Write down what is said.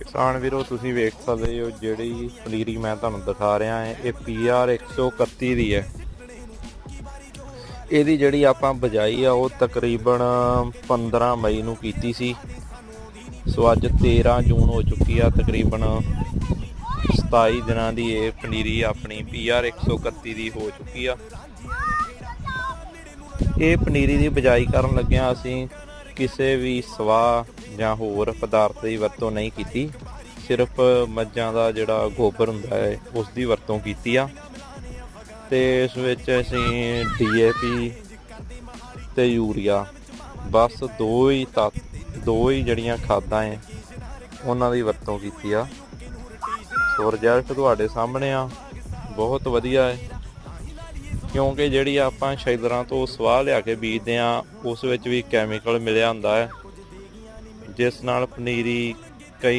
ਕਿਸਾਨ ਵੀਰੋ, ਤੁਸੀਂ ਵੇਖ ਸਕਦੇ ਹੋ ਜਿਹੜੀ ਪਨੀਰੀ ਮੈਂ ਤੁਹਾਨੂੰ ਦਿਖਾ ਰਿਹਾ ਹਾਂ, ਇਹ PR 131 ਦੀ ਹੈ। ਇਹਦੀ ਜਿਹੜੀ ਆਪਾਂ ਬਜਾਈ ਆ, ਉਹ ਤਕਰੀਬਨ 15 ਮਈ ਨੂੰ ਕੀਤੀ ਸੀ। ਸੋ ਅੱਜ 13 ਜੂਨ ਹੋ ਚੁੱਕੀ ਆ, ਤਕਰੀਬਨ 27 ਦਿਨਾਂ ਦੀ ਇਹ ਪਨੀਰੀ ਆਪਣੀ PR 131 ਦੀ ਹੋ ਚੁੱਕੀ ਆ। ਇਹ ਪਨੀਰੀ ਦੀ ਬਜਾਈ ਕਰਨ ਲੱਗਿਆ ਅਸੀਂ ਕਿਸੇ ਵੀ ਸਵਾਹ ਜਾਂ ਹੋਰ ਪਦਾਰਥ ਦੀ ਵਰਤੋਂ ਨਹੀਂ ਕੀਤੀ। ਸਿਰਫ ਮੱਝਾਂ ਦਾ ਜਿਹੜਾ ਗੋਬਰ ਹੁੰਦਾ ਹੈ, ਉਸ ਦੀ ਵਰਤੋਂ ਕੀਤੀ ਆ। ਤੇ ਇਸ ਵਿੱਚ ਅਸੀਂ ਡੀਏਪੀ ਤੇ ਯੂਰੀਆ, ਬਸ ਦੋ ਹੀ ਤੱਤ, ਦੋ ਹੀ ਜਿਹੜੀਆਂ ਖਾਦਾਂ ਹੈ ਉਹਨਾਂ ਦੀ ਵਰਤੋਂ ਕੀਤੀ ਆ। ਸੋ ਰਿਜ਼ਲਟ ਤੁਹਾਡੇ ਸਾਹਮਣੇ ਆ। ਬਹੁਤ ਵਧੀਆ ਹੈ ਕਿਉਂਕਿ ਜਿਹੜੀ ਆਪਾਂ ਸ਼ੈਲਰਾਂ ਤੋਂ ਸਵਾਹ ਲਿਆ ਕੇ ਬੀਜਦੇ ਆ ਉਸ ਵਿੱਚ ਵੀ ਕੈਮੀਕਲ ਮਿਲਿਆ ਹੁੰਦਾ ਹੈ। ਜਿਸ ਨਾਲ ਪਨੀਰੀ ਕਈ